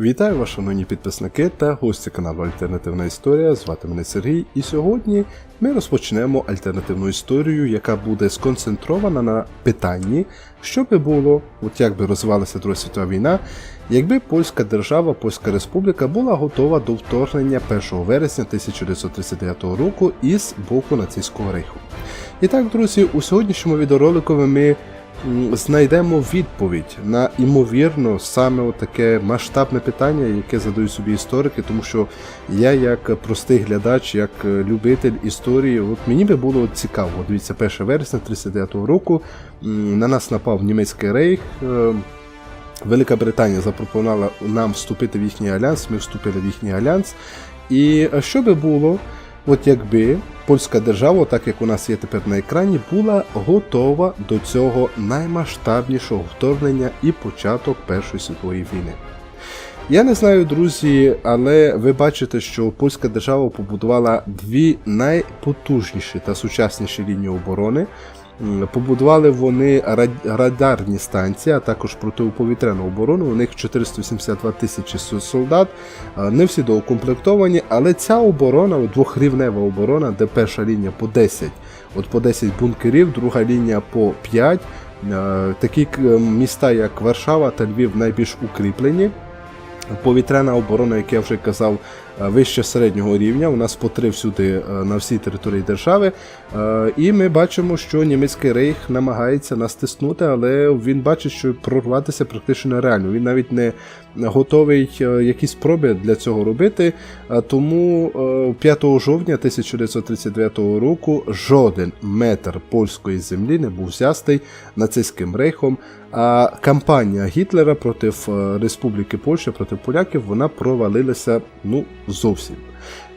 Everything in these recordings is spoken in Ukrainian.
Вітаю вас, шановні підписники та гості каналу Альтернативна Історія. Звати мене Сергій, і сьогодні ми розпочнемо альтернативну історію, яка буде сконцентрована на питанні, що би було, от як би розвивалася Друга світова війна, якби польська держава, Польська Республіка була готова до вторгнення 1 вересня 1939 року із боку нацистського рейху. І так, друзі, у сьогоднішньому відеоролику ми знайдемо відповідь на імовірно саме таке масштабне питання, яке задають собі історики, тому що я, як простий глядач, як е, любитель історії, от мені би було цікаво. Дивіться, 1 вересня 39 року на нас напав німецький рейх. е, Велика Британія запропонувала нам вступити в їхній альянс, ми вступили в їхній альянс. І е, що би було, от якби польська держава, так як у нас є тепер на екрані, була готова до цього наймасштабнішого вторгнення і початок Першої світової війни. Я не знаю, друзі, але ви бачите, що польська держава побудувала дві найпотужніші та сучасніші лінії оборони. Побудували вони радарні станції, а також протиповітряну оборону. У них 482 тисячі солдат. Не всі доукомплектовані, але ця оборона, двохрівнева оборона, де перша лінія по 10, от по 10 бункерів, друга лінія по 5. Е, Такі міста, як Варшава та Львів, найбільш укріплені. Повітряна оборона, як я вже казав, вище середнього рівня. У нас по три всюди е, на всій території держави. Е, І ми бачимо, що німецький рейх намагається нас тиснути, але він бачить, що прорватися практично нереально. Він навіть не готовий е, якісь спроби для цього робити. Е, Тому е, 5 жовтня 1939 року жоден метр польської землі не був взятий нацистським рейхом. А кампанія Гітлера проти е, Республіки Польща, проти поляків, вона провалилася ну зовсім.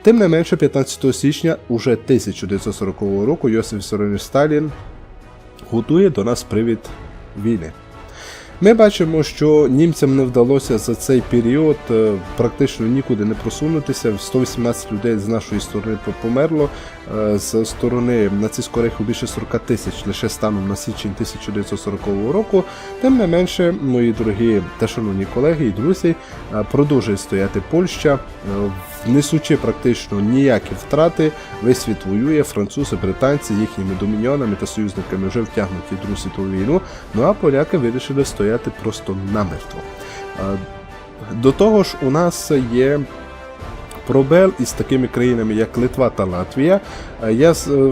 Тим не менше, 15 січня уже 1940 року Йосиф Вісарович Сталін готує до нас привід війни. Ми бачимо, що німцям не вдалося за цей період е, практично нікуди не просунутися. 118 людей з нашої сторони померло. е, З сторони нацистського рейху більше 40 тисяч лише станом на січень 1940 року. Тим не менше, мої дорогі та шановні колеги і друзі, е, продовжує стояти Польща, несучи практично ніякі втрати. Весь світ воює, французи, британці їхніми доміньйонами та союзниками вже втягнуті в Другу світову війну. Ну а поляки вирішили стояти просто намертво. До того ж, у нас є пробел із такими країнами, як Литва та Латвія. Я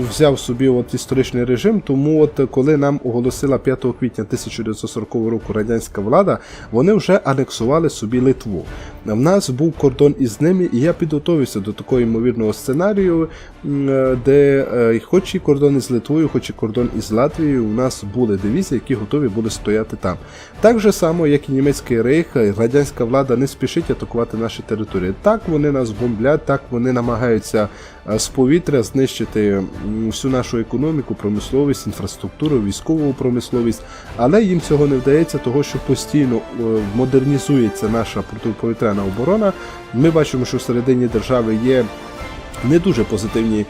взяв собі от історичний режим, тому от коли нам оголосила 5 квітня 1940 року радянська влада, вони вже анексували собі Литву. В нас був кордон із ними, і я підготовився до такого ймовірного сценарію, е, де е, хоч і кордон із Литвою, хоч і кордон із Латвією, у нас були дивізії, які готові були стояти там. Так же само, як і німецький рейх, радянська влада не спішить атакувати наші території. Так вони нас бомблять, так вони намагаються з повітря знищити всю нашу економіку, промисловість, інфраструктуру, військову промисловість, але їм цього не вдається, того що постійно е, модернізується наша протиповітряна оборона. Ми бачимо, що всередині держави є не дуже позитивні е,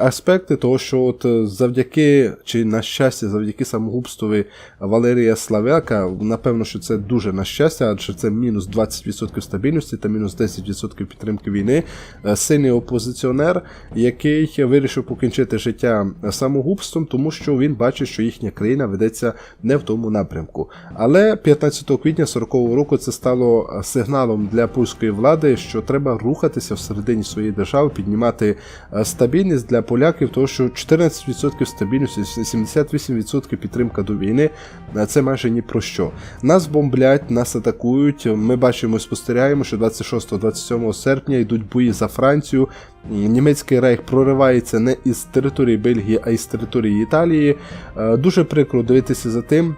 аспекти, того що от е, завдяки, чи на щастя, завдяки самогубствові Валерія Славяка, напевно, що це дуже на щастя, адже це мінус 20% стабільності та мінус 10% підтримки війни. Е, Сильний опозиціонер, який вирішив покінчити життя самогубством, тому що він бачить, що їхня країна ведеться не в тому напрямку. Але 15 квітня 40-го року це стало е, сигналом для польської влади, що треба рухатися всередині своєї держави, піднімати е, стабільність для поляків, тому що 14% стабільності, 78% підтримка до війни е, це майже ні про що. Нас бомблять, нас атакують. Ми бачимо і спостерігаємо, що 26-27 серпня йдуть бої за Францію. Німецький рейх проривається не із території Бельгії, а із території Італії. Е, Дуже прикро дивитися за тим.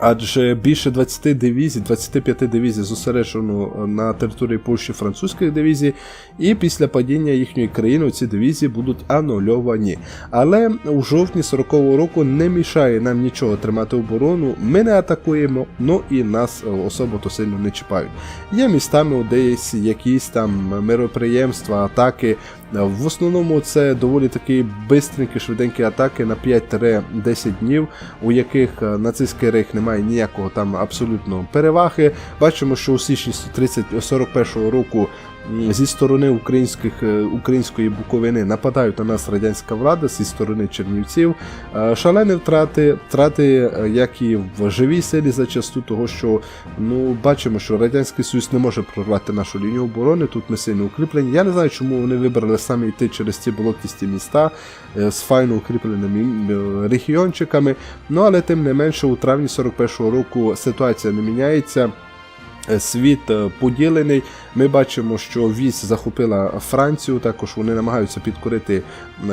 Адже більше 20 дивізій, 25 дивізій зосереджено на території Польщі французьких дивізій, і після падіння їхньої країни ці дивізії будуть анульовані. Але у жовтні 40-го року не мішає нам нічого тримати оборону. Ми не атакуємо, ну і нас е, особо то сильно не чіпають. Є містами десь якісь там мироприємства, атаки. В основному це доволі такі бистренькі, швиденькі атаки на 5-10 днів, у яких е, нацистський рейх немає ніякого там абсолютно переваги. Бачимо, що у січні 30-41 року зі сторони українських, е, української Буковини нападають на нас радянська влада зі сторони Чернівців. Е, Шалені втрати, втрати, е, як і в живій силі зачасту, того що ну бачимо, що радянський союз не може прорвати нашу лінію оборони. Тут ми сильно укріплені. Я не знаю, чому вони вибрали саме йти через ці болотісті міста з файно укріпленими регіончиками. Ну але тим не менше, у травні 41-го року ситуація не міняється. Е, Світ е, поділений. Ми бачимо, що вісь захопила Францію. Також вони намагаються підкорити е,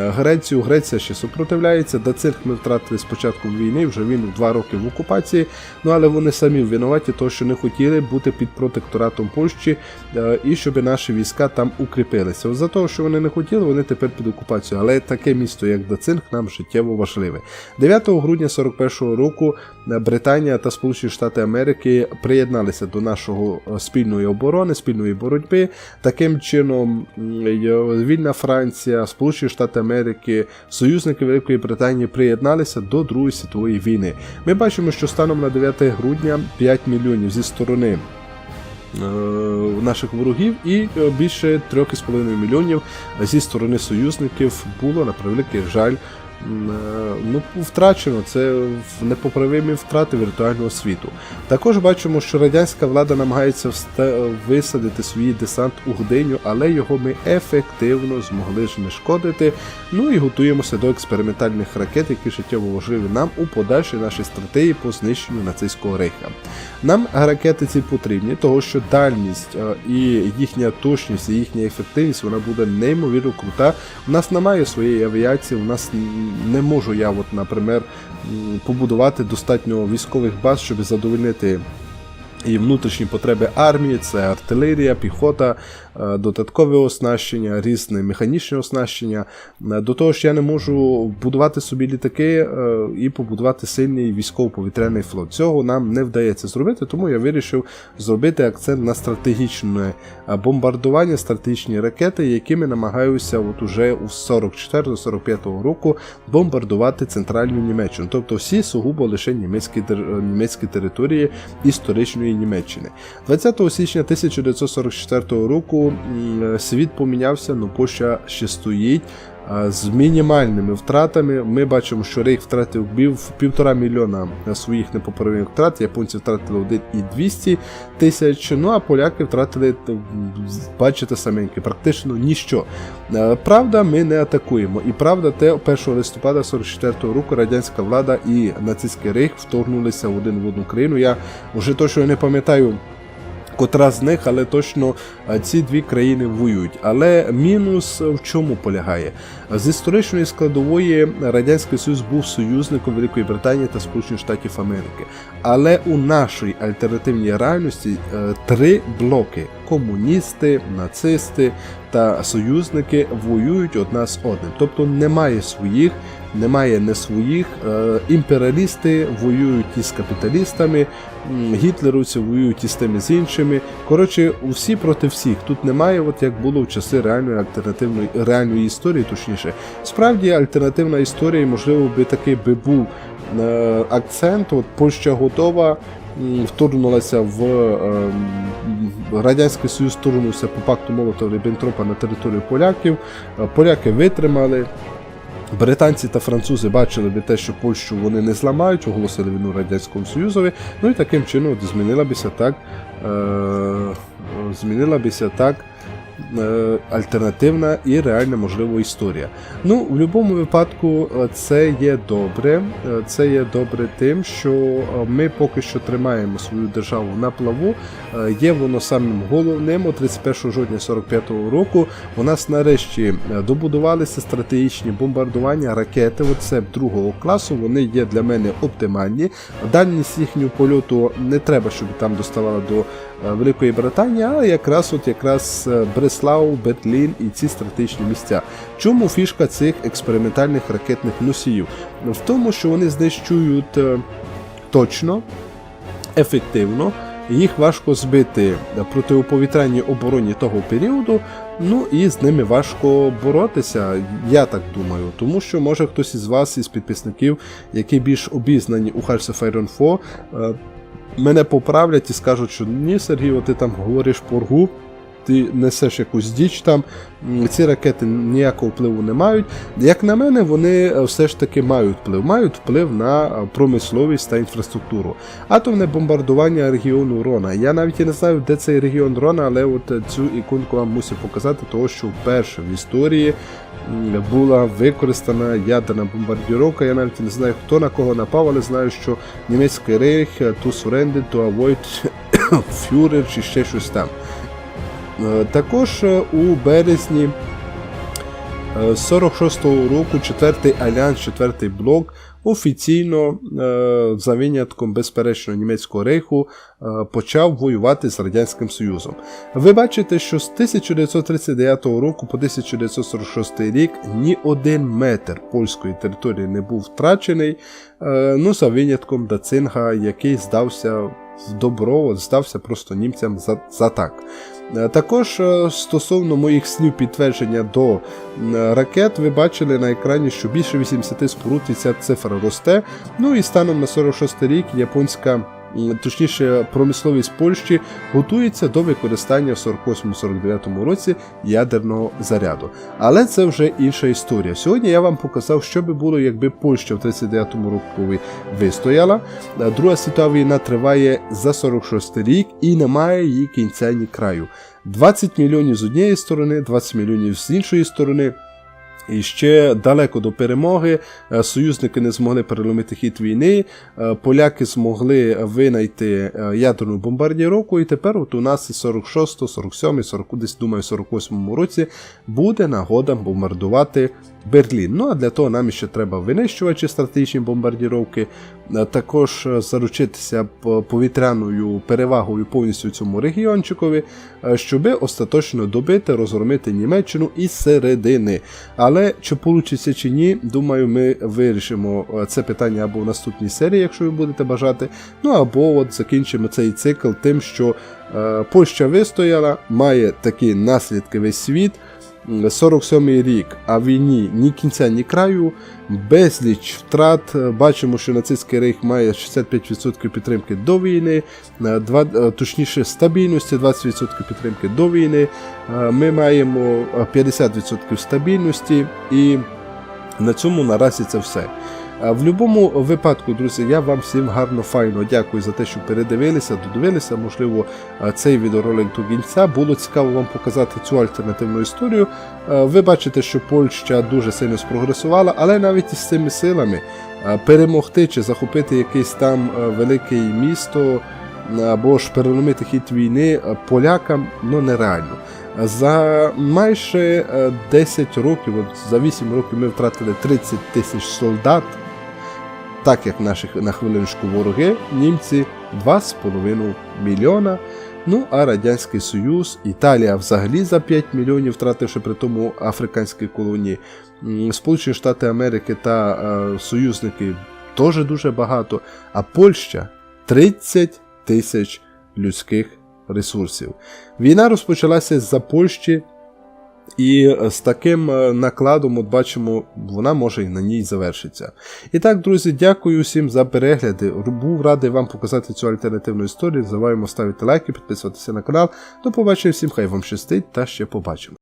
Грецію. Греція ще супротивляється. Дацирк ми втратили з початком війни. Вже він два роки в окупації. Ну але вони самі винуваті, того, що не хотіли бути під протекторатом Польщі і щоб наші війська там укріпилися. За того, що вони не хотіли, вони тепер під окупацією. Але таке місто, як Дацинк, нам життєво важливе. 9 грудня 41-го року Британія та Сполучені Штати Америки приєдналися до нашого е, спільної оборони, спільної боротьби. Таким чином, й- вільна Франція, Сполучені Штати Америки, союзники Великої Британії приєдналися до Другої світової війни. Ми бачимо, що станом на 9 грудня 5 мільйонів зі сторони. е, Наших ворогів і е, більше 3,5 мільйонів зі сторони союзників було на превеликий жаль е, ну, втрачено. Це непоправимі втрати віртуального світу. Також бачимо, що радянська влада намагається висадити свій десант у Гдиню, але його ми ефективно змогли знешкодити. Ну і готуємося до експериментальних ракет, які життєво важливі нам у подальшій нашій стратегії по знищенню нацистського рейха. Нам ракети ці потрібні, того що дальність е, і їхня точність, і їхня ефективність вона буде неймовірно крута. У нас немає своєї авіації, у нас не можу я, от, наприклад, побудувати достатньо військових баз, щоб задовольнити. І внутрішні потреби армії це артилерія, піхота, е, додаткове оснащення, різне механічне оснащення. Е, До того ж, я не можу будувати собі літаки е, і побудувати сильний військово-повітряний флот. Цього нам не вдається зробити, тому я вирішив зробити акцент на стратегічне бомбардування, стратегічні ракети, якими намагаюся от уже у 44-45 року бомбардувати центральну Німеччину, тобто всі сугубо лише німецькі, німецькі території історичної Німеччини. 20 січня 1944 року світ помінявся, ну Польща ще стоїть. З мінімальними втратами ми бачимо, що Рейх втратив півтора мільйона своїх непоправимих втрат. Японці втратили 1,200 тисяч. Ну а поляки втратили, бачите саменьки, практично ніщо. Е, Правда, ми не атакуємо. І правда, те 1 листопада 44 року радянська влада і нацистський рейх вторгнулися один в одну країну. Я вже точно не пам'ятаю. Котра з них, але точно е, ці дві країни воюють. Але мінус в чому полягає? З історичної складової Радянський Союз був союзником Великої Британії та Сполучених Штатів Америки. Але у нашій альтернативній реальності е, три блоки: комуністи, нацисти та союзники воюють одна з одним. Тобто немає своїх, немає не своїх. Е, Імперіалісти воюють із капіталістами, гітлерівці воюють із тими з іншими. Коротше, всі проти всіх. Тут немає, от як було в часи реальної альтернативної реальної історії, точніше. Справді альтернативна історія, можливо, би такий би був е, акцент. От Польща готова. Вторгнулася в е, Радянський Союз вторгнувся по пакту Молотова Ріббентропа на територію поляків. Е, Поляки витримали. Британці та французи бачили би те, що Польщу вони не зламають, оголосили війну Радянському Союзові. Ну і таким чином змінила бися так, е, змінила бися так альтернативна і реальна можливо історія. Ну, в будь-якому випадку, е, це є добре. Е, Це є добре тим, що е, ми поки що тримаємо свою державу на плаву. Е, Є воно самим головним. О 31 жовтня 45-го року у нас нарешті е, добудувалися стратегічні бомбардування ракети. Оце другого класу. Вони є для мене оптимальні. Дальність їхнього польоту не треба, щоб там доставала до е, Великої Британії, а якраз от якраз е, Бреслау, Бетлін і ці стратегічні місця. Чому фішка цих експериментальних ракетних носіїв? В тому, що вони знищують е, точно, ефективно. їх важко збити протиповітряній обороні того періоду. Ну і з ними важко боротися, я так думаю, тому що може хтось із вас, із підписників, які більш обізнані у Hearts of Iron 4, е, мене поправлять і скажуть, що ні, Сергію, ти там говориш поргу, ти несеш якусь діч там, ці ракети ніякого впливу не мають. Як на мене, вони е, все ж таки мають вплив, мають вплив на е, промисловість та інфраструктуру. Атомне бомбардування регіону Рона. Я навіть і не знаю, де цей регіон Рона, але от е, цю іконку вам мусив показати, того що вперше в історії була використана ядерна бомбардіровка. Я навіть не знаю, хто на кого напав, але знаю, що німецький рейх to surrender, to avoid Führer чи ще щось там. Е, Також е, у березні е, 46-го року четвертий альянс, четвертий блок офіційно, е, за винятком безперечно німецького рейху, е, почав воювати з Радянським Союзом. Ви бачите, що з 1939 року по 1946 рік ні один метр польської території не був втрачений, е, ну за винятком Дацинга, який здався добро, здався просто німцям за, за так. Е, Також е, стосовно моїх слів підтвердження до ракет, ви бачили на екрані, що більше 80 споруд і ця цифра росте. Ну і станом на 46 рік японська. Точніше, промисловість Польщі готується до використання в 48-49 році ядерного заряду. Але це вже інша історія. Сьогодні я вам показав, що би було, якби Польща в 39-му році вистояла. Е, Друга світова війна триває за 46 рік і немає її кінця ні краю. 20 мільйонів з однієї сторони, 20 мільйонів з іншої сторони. І ще далеко до перемоги Е, союзники не змогли переломити хід війни. е, Поляки змогли винайти е, ядерну бомбардіровку, і тепер от у нас і 46, 47, 40, десь думаю, 48 році буде нагода бомбардувати Берлін. Ну а для того нам ще треба винищувачі стратегічні бомбардіровки, також е, заручитися повітряною перевагою повністю цьому регіончикові, е, щоби остаточно добити, розгромити Німеччину із середини. Але чи вийде чи ні, думаю, ми вирішимо е, це питання або в наступній серії, якщо ви будете бажати. Ну або от закінчимо цей цикл тим, що Польща вистояла, має такі наслідки весь світ. М, 47-й рік, а війні ні кінця, ні краю, безліч втрат. Е, Бачимо, що нацистський рейх має 65% підтримки до війни, е, два- е, точніше стабільності, 20% підтримки до війни. Е, Ми маємо е, 50% стабільності, і на цьому наразі це все. Е, В будь-якому випадку, друзі, я вам всім гарно, файно дякую за те, що передивилися, додивилися. Можливо, е, цей відеоролик до кінця. Було цікаво вам показати цю альтернативну історію. Е, Ви бачите, що Польща дуже сильно спрогресувала, але навіть із цими силами е, перемогти чи захопити якесь там е, велике місто е, або ж переломити хід війни е, полякам ну нереально. За майже е, 10 років, от за 8 років ми втратили 30 тисяч солдат, так як наших на хвилиночку вороги, німці 2,5 мільйона. Ну а Радянський Союз, Італія взагалі за 5 мільйонів, втративши при тому африканські колонії. Сполучені Штати Америки та е, союзники теж дуже багато. А Польща 30 тисяч людських ресурсів. Війна розпочалася з-за Польщі, і з таким е, накладом, от бачимо, вона може і на ній завершиться. І так, друзі, дякую всім за перегляди. Був радий вам показати цю альтернативну історію. Забуваємо ставити лайки, підписуватися на канал. До побачення всім, хай вам щастить та ще побачимо.